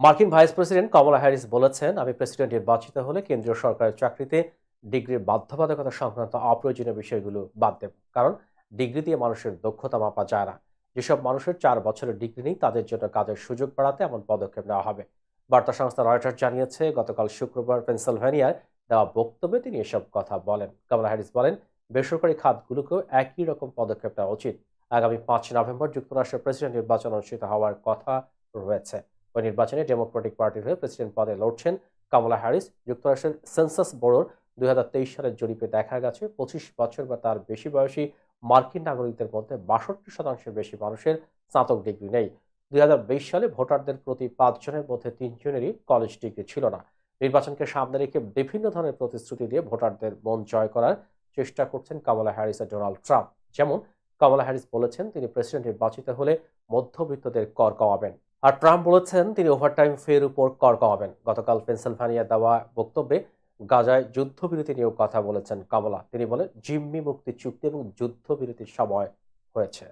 মার্কিন vice president কমলা Harris বলেছেন, আমি প্রেসিডেন্ট নির্বাচিত হলে কেন্দ্রীয় সরকারের চাকরিতে ডিগ্রির বাধ্যবাধকতা সংক্রান্ত অপ্রয়োজনীয় বিষয়গুলো বাদ দেব। কারণ ডিগ্রি দিয়ে মানুষের দক্ষতা মাপা যায় না। যেসব মানুষের চার বছরের ডিগ্রি নেই, তাদের জন্য কাজের সুযোগ বাড়াতে এমন পদক্ষেপ নেওয়া হবে। বার্তা সংস্থা রয়টার্স জানিয়েছে, গতকাল শুক্রবার পেনসিলভেনিয়ায় দেওয়া বক্তব্যে তিনি এসব কথা বলেন। কমলা হ্যারিস বলেন, বেসরকারি খাতগুলোকেও একই রকম পদক্ষেপ নেওয়া উচিত। আগামী পাঁচ নভেম্বর যুক্তরাষ্ট্রের প্রেসিডেন্ট নির্বাচন অনুষ্ঠিত হওয়ার কথা রয়েছে। ওই নির্বাচনে ডেমোক্রেটিক পার্টির হয়ে প্রেসিডেন্ট পদে লড়ছেন কমলা হ্যারিস। যুক্তরাষ্ট্রের সেন্সাস ব্যুরোর দুই সালের জরিপে দেখা গেছে, পঁচিশ বছর বা তার বেশি বয়সী মার্কিন নাগরিকদের মধ্যে বাষট্টি শতাংশের বেশি মানুষের স্নাতক ডিগ্রি নেই। দুই হাজার বিশ সালে ভোটারদের প্রতি পাঁচজনের মধ্যে তিনজনেরই কলেজ ডিগ্রি ছিল না। নির্বাচনকে সামনে রেখে বিভিন্ন ধরনের প্রতিশ্রুতি দিয়ে ভোটারদের মন জয় করার চেষ্টা করছেন কমলা হ্যারিস আর ডোনাল্ড ট্রাম্প। যেমন, কমলা হ্যারিস বলেছেন, তিনি প্রেসিডেন্ট নির্বাচিত হলে মধ্যবিত্তদের কর কমাবেন। আর ট্রাম্প বলেছেন তিনি ওভারটাইম ফের উপর কর কমাবেন। গতকাল পেনসিলভানিয়া দেওয়া বক্তব্যে গাজায় যুদ্ধবিরতি নিয়েও কথা বলেছেন কমলা। তিনি বলেন, জিম্মি মুক্তি চুক্তি এবং যুদ্ধবিরতির সময় হয়েছে।